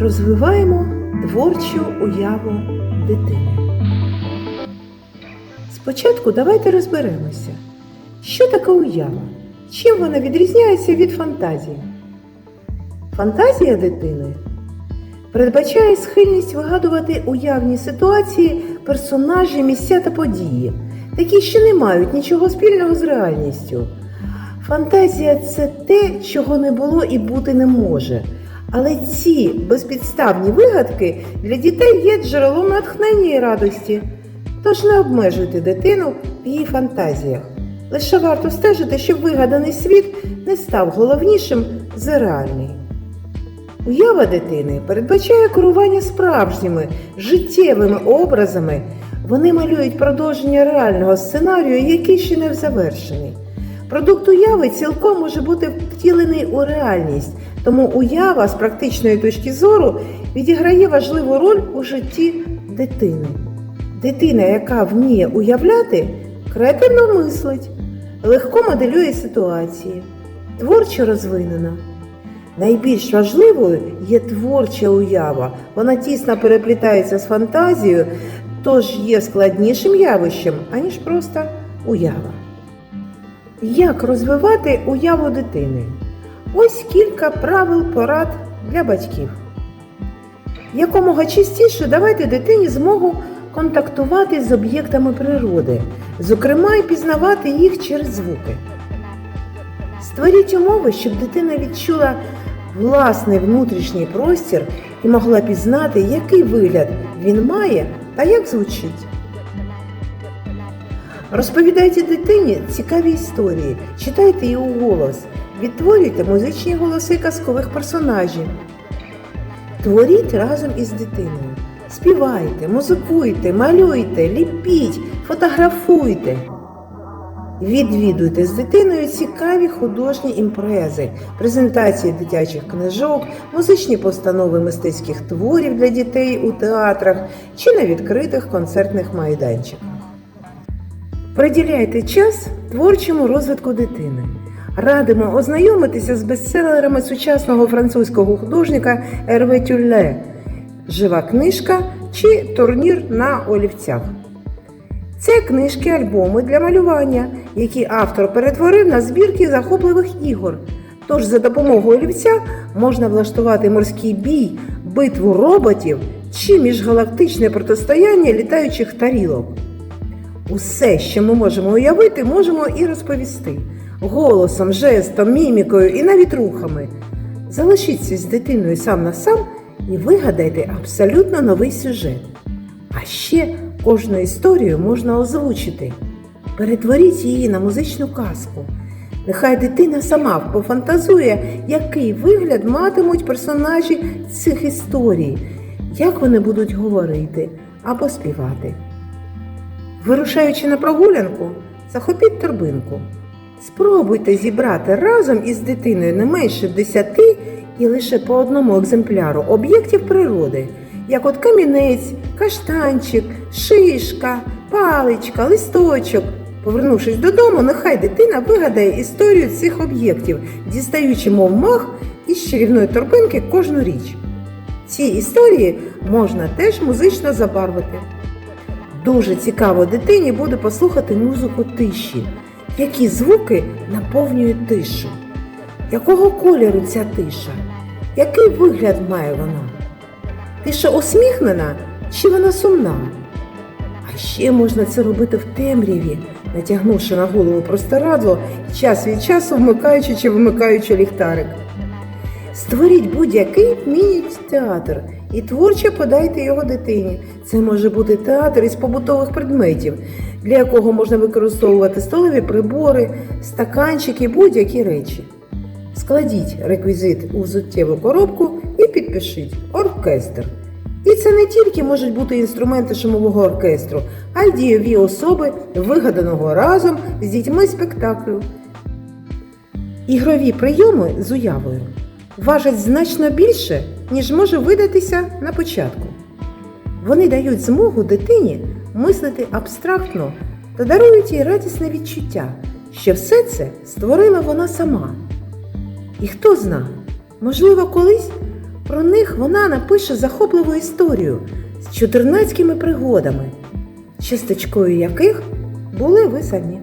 Розвиваємо творчу уяву дитини. Спочатку давайте розберемося, що таке уява, чим вона відрізняється від фантазії. Фантазія дитини передбачає схильність вигадувати уявні ситуації, персонажі, місця та події, такі, що не мають нічого спільного з реальністю. Фантазія це те, чого не було і бути не може. Але ці безпідставні вигадки для дітей є джерелом натхнення і радості. Тож не обмежуйте дитину в її фантазіях. Лише варто стежити, щоб вигаданий світ не став головнішим за реальний. Уява дитини передбачає керування справжніми життєвими образами. Вони малюють продовження реального сценарію, який ще не завершений. Продукт уяви цілком може бути втілений у реальність, тому уява з практичної точки зору відіграє важливу роль у житті дитини. Дитина, яка вміє уявляти, креативно мислить, легко моделює ситуації, творчо розвинена. Найбільш важливою є творча уява. Вона тісно переплітається з фантазією, тож є складнішим явищем, аніж просто уява. Як розвивати уяву дитини? Ось кілька правил порад для батьків. Якомога частіше давайте дитині змогу контактувати з об'єктами природи, зокрема і пізнавати їх через звуки. Створіть умови, щоб дитина відчула власний внутрішній простір і могла пізнати, який вигляд він має та як звучить. Розповідайте дитині цікаві історії, читайте її уголос, відтворюйте музичні голоси казкових персонажів. Творіть разом із дитиною. Співайте, музикуйте, малюйте, ліпіть, фотографуйте. Відвідуйте з дитиною цікаві художні імпрези, презентації дитячих книжок, музичні постанови мистецьких творів для дітей у театрах чи на відкритих концертних майданчиках. Приділяйте час творчому розвитку дитини. Радимо ознайомитися з бестселерами сучасного французького художника Ерве Тюлле Жива книжка чи турнір на олівцях. Це книжки альбоми для малювання, які автор перетворив на збірки захопливих ігор. Тож за допомогою олівця можна влаштувати морський бій, битву роботів чи міжгалактичне протистояння літаючих тарілок. Усе, що ми можемо уявити, можемо і розповісти голосом, жестом, мімікою і навіть рухами. Залишіться з дитиною сам на сам і вигадайте абсолютно новий сюжет. А ще кожну історію можна озвучити. Перетворіть її на музичну казку. Нехай дитина сама пофантазує, який вигляд матимуть персонажі цих історій, як вони будуть говорити або співати. Вирушаючи на прогулянку, захопіть торбинку. Спробуйте зібрати разом із дитиною не менше 10 і лише по одному екземпляру об'єктів природи, як от камінець, каштанчик, шишка, паличка, листочок. Повернувшись додому, нехай дитина вигадає історію цих об'єктів, дістаючи, мов мах із чарівної торбинки кожну річ. Ці історії можна теж музично забарвити. Дуже цікаво дитині буде послухати музику тиші, які звуки наповнюють тишу. Якого кольору ця тиша? Який вигляд має вона? Тиша усміхнена чи вона сумна? А ще можна це робити в темряві, натягнувши на голову простирадло, час від часу вмикаючи чи вимикаючи ліхтарик. Створіть будь-який міні-театр і творчо подайте його дитині. Це може бути театр із побутових предметів, для якого можна використовувати столові прибори, стаканчики, будь-які речі. Складіть реквізит у взуттєву коробку і підпишіть оркестр. І це не тільки можуть бути інструменти шумового оркестру, а й дієві особи, вигаданого разом з дітьми спектаклю. Ігрові прийоми з уявою важать значно більше, ніж може видатися на початку. Вони дають змогу дитині мислити абстрактно та дарують їй радісне відчуття, що все це створила вона сама. І хто зна, можливо, колись Про них вона напише захопливу історію з чудернацькими пригодами, часточкою яких були ви самі.